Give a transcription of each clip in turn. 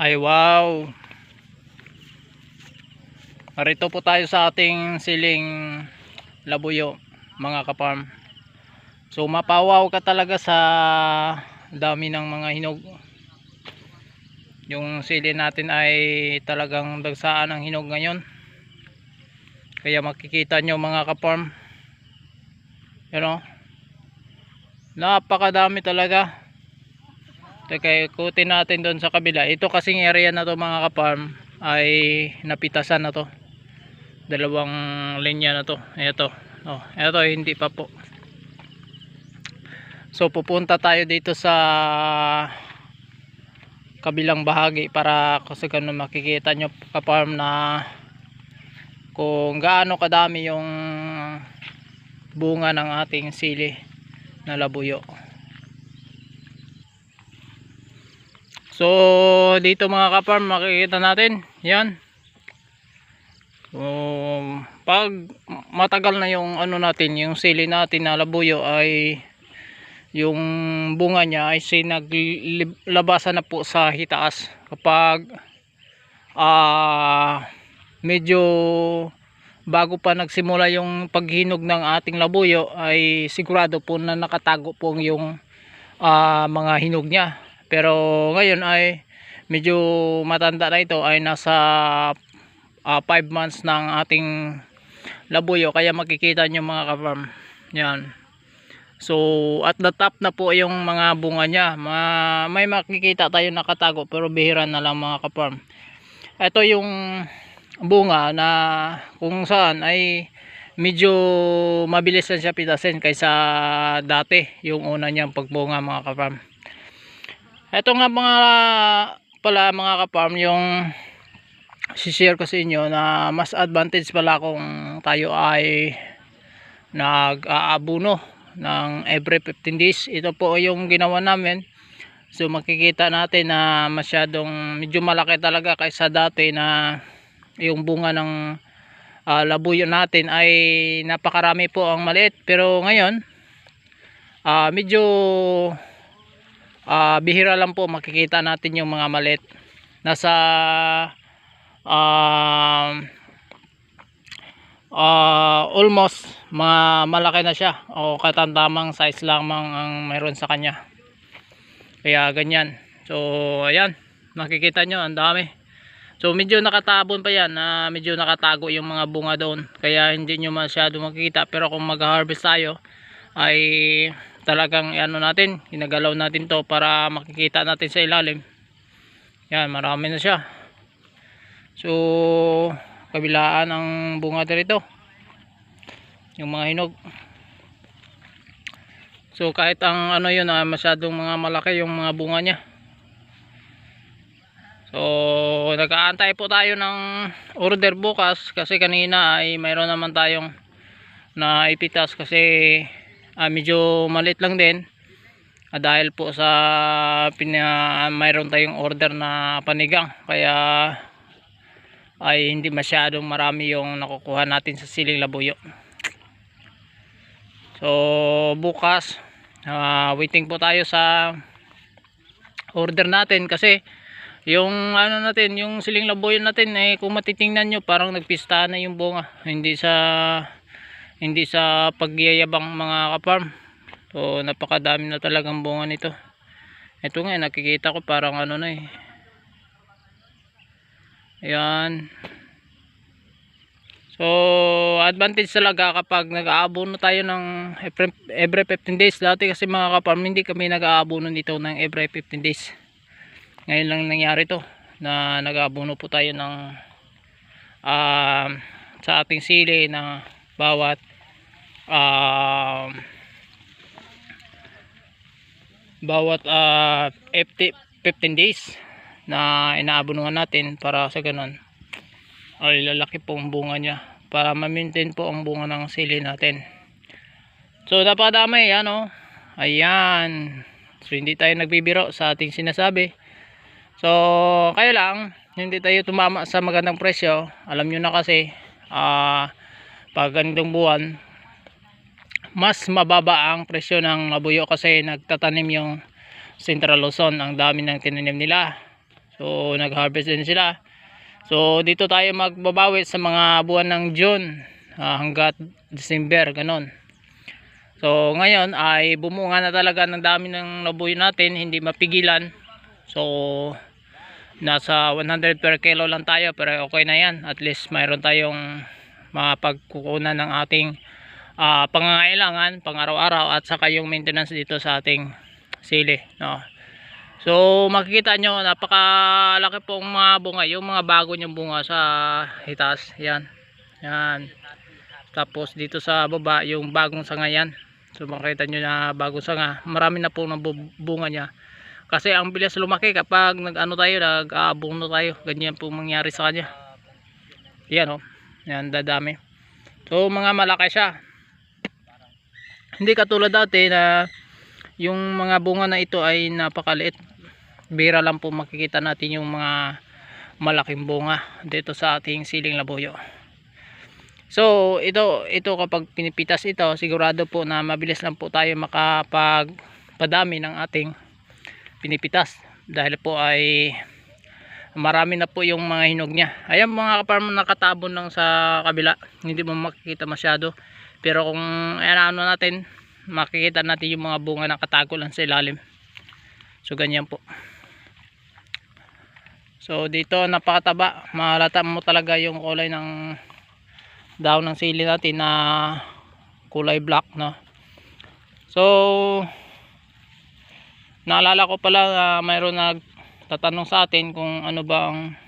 Ay wow. Narito po tayo sa ating siling labuyo mga kaparm. So mapawaw ka talaga sa dami ng mga hinog. Yung sili natin ay talagang dagsaan ng hinog ngayon. Kaya makikita nyo mga kaparm. Yan o. Napakadami talaga. Teka, ikutin natin doon sa kabila. Ito kasing area na to mga kaparm ay napitasan na to. Dalawang linya na to. Ito. Oh, ito hindi pa po. So pupunta tayo dito sa kabilang bahagi para kasi ganun makikita nyo kaparm na kung gaano kadami yung bunga ng ating sili na labuyo. So dito mga kaparm makikita natin. Yan. Um, pag matagal na yung ano natin yung sili natin na labuyo ay yung bunga niya ay sinaglabasan na po sa hitaas. Kapag ah medyo bago pa nagsimula yung paghinog ng ating labuyo ay sigurado po na nakatago po yung ah, mga hinog niya pero ngayon ay medyo matanda na ito ay nasa 5 months ng ating labuyo. Kaya makikita nyo mga kaparm yan. So at the top na po yung mga bunga niya. Ma may makikita tayo nakatago pero bihira na lang mga kaparm ito yung bunga na kung saan ay medyo mabilis na siya pitasin kaysa dati yung una niyang pagbunga mga kaparm ito nga mga pala mga kaparm yung share ko sa inyo na mas advantage pala kung tayo ay nag-aabuno ng every 15 days. Ito po yung ginawa namin. So makikita natin na masyadong medyo malaki talaga kaysa dati na yung bunga ng uh, labuyo natin ay napakarami po ang maliit. Pero ngayon uh, medyo uh, bihira lang po makikita natin yung mga maliit nasa um, uh, almost mga malaki na siya o katamtamang size lamang ang mayroon sa kanya. Kaya ganyan. So ayan makikita nyo ang dami. So medyo nakatabon pa yan na medyo nakatago yung mga bunga doon. Kaya hindi nyo masyado makikita pero kung mag harvest tayo ay talagang ano natin hinagalaw natin to para makikita natin sa ilalim. Yan marami na siya. So kabilaan ang bunga dito yung mga hinog. So kahit ang ano yun ah, masyadong mga malaki yung mga bunga nya so nag-aantay po tayo ng order bukas kasi kanina ay mayroon naman tayong na ipitas kasi ah, medyo malit lang din. Ah, dahil po sa pina, mayroon tayong order na panigang. Kaya ay hindi masyadong marami yung nakukuha natin sa siling labuyo. So bukas uh, waiting po tayo sa order natin. Kasi yung ano natin yung siling labuyo natin eh kung matitingnan nyo parang nagpista na yung bunga. Hindi sa hindi sa pagyayabang mga kaparm so napakadami na talagang bunga nito ito nga nakikita ko parang ano na eh Ayan. So, advantage talaga kapag nag-aabono tayo ng every 15 days. Dati kasi mga kaparm, hindi kami nag-aabono dito ng every 15 days. Ngayon lang nangyari to na nag-aabono po tayo ng uh, sa ating sili na bawat uh, bawat uh, 15 days na inaabunuhan natin para sa ganun ay lalaki po ang bunga niya para ma-maintain po ang bunga ng sili natin. So napadamay yan o ayan. So hindi tayo nagbibiro sa ating sinasabi. So kaya lang hindi tayo tumama sa magandang presyo. Alam nyo na kasi uh, pag ganitong buwan mas mababa ang presyo ng labuyo kasi nagtatanim yung Central Luzon ang dami ng tinanim nila So So nag-harvest din sila. So dito tayo magbabawi sa mga buwan ng June ah, hanggat December, ganon. So ngayon ay bumunga na talaga ng dami ng labuyo natin, hindi mapigilan. So nasa 100 per kilo lang tayo pero okay na yan. At least mayroon tayong mapagkukunan ng ating ah, pangangailangan pang araw-araw at saka yung maintenance dito sa ating sili. No? So makikita nyo napakalaki pong mga bunga. Yung mga bago niyang bunga sa hitas. Yan. Yan. Tapos dito sa baba yung bagong sanga yan. So makikita nyo na bagong sanga. Marami na po ng bu- bunga niya. Kasi ang bilis lumaki kapag nag-ano tayo, nag-aabuno tayo. Ganyan po mangyari sa kanya. Yan o. Yan dadami. So mga malaki siya. Hindi katulad dati na yung mga bunga na ito ay napakaliit. Bira lang po makikita natin yung mga malaking bunga dito sa ating siling labuyo. So ito ito kapag pinipitas ito sigurado po na mabilis lang po tayo makapag padami ng ating pinipitas dahil po ay marami na po yung mga hinog niya. Ayan mga kaparm nakatabon lang sa kabila. Hindi mo makikita masyado. Pero kung ano natin makikita natin yung mga bunga nakatago lang sa ilalim. So ganyan po. So dito napakataba. Malata mo talaga yung kulay ng daon ng sili natin na kulay black no. So naalala ko pala na mayroon nagtatanong sa atin kung ano ba ang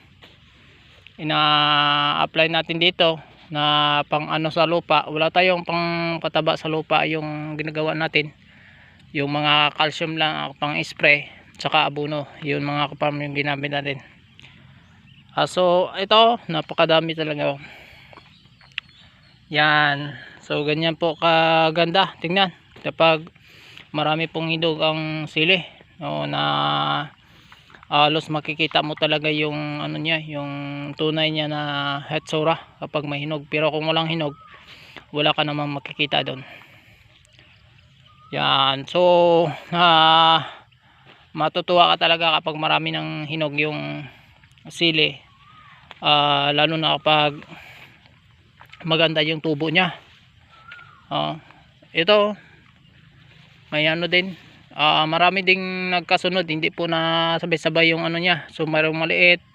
ina-apply natin dito na pang ano sa lupa. Wala tayong pang pataba sa lupa yung ginagawa natin. Yung mga calcium lang pang spray saka abono. Yun mga kaparm yung ginamit natin. Ah, so ito napakadami talaga. Yan. So ganyan po kaganda. Tingnan. Kapag marami pong hidog ang sili. No, na alos makikita mo talaga yung ano niya, yung tunay niya na hetsura kapag may hinog. Pero kung walang hinog, wala ka namang makikita doon. Yan. So, ah matutuwa ka talaga kapag marami ng hinog yung sili. Ah, lalo na kapag maganda yung tubo niya. Ah, ito may ano din Ah, marami ding nagkasunod. Hindi po na sabay-sabay yung ano niya. So mayroong maliit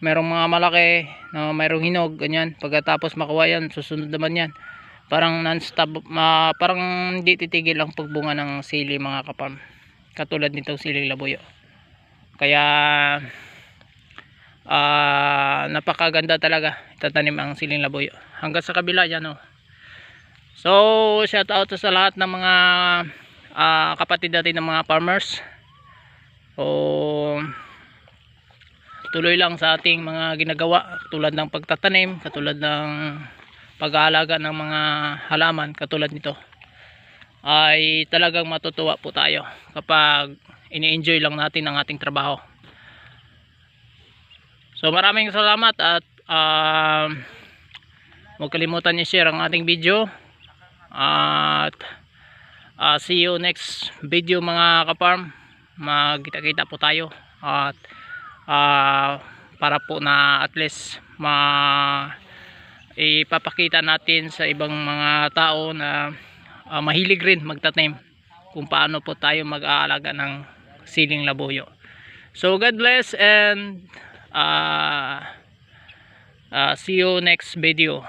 mayroong mga malaki na mayroong hinog ganyan. Pagkatapos makuha yan susunod naman yan. Parang non-stop ma, parang hindi titigil ang pagbunga ng sili mga kapam. Katulad nitong siling labuyo. Kaya ah napakaganda talaga tatanim ang siling labuyo. Hanggang sa kabila yan oh. so shout out sa lahat ng mga uh, kapatid natin ng mga farmers. O tuloy lang sa ating mga ginagawa tulad ng pagtatanim katulad ng pag-aalaga ng mga halaman katulad nito ay talagang matutuwa po tayo kapag ini-enjoy lang natin ang ating trabaho. So maraming salamat at uh, huwag kalimutan i-share ang ating video at uh, see you next video mga kaparm magkita kita po tayo. At uh, para po na at least ma ipapakita natin sa ibang mga tao na uh, mahilig rin magtanim kung paano po tayo mag-aalaga ng siling labuyo. So God bless and uh, uh, see you next video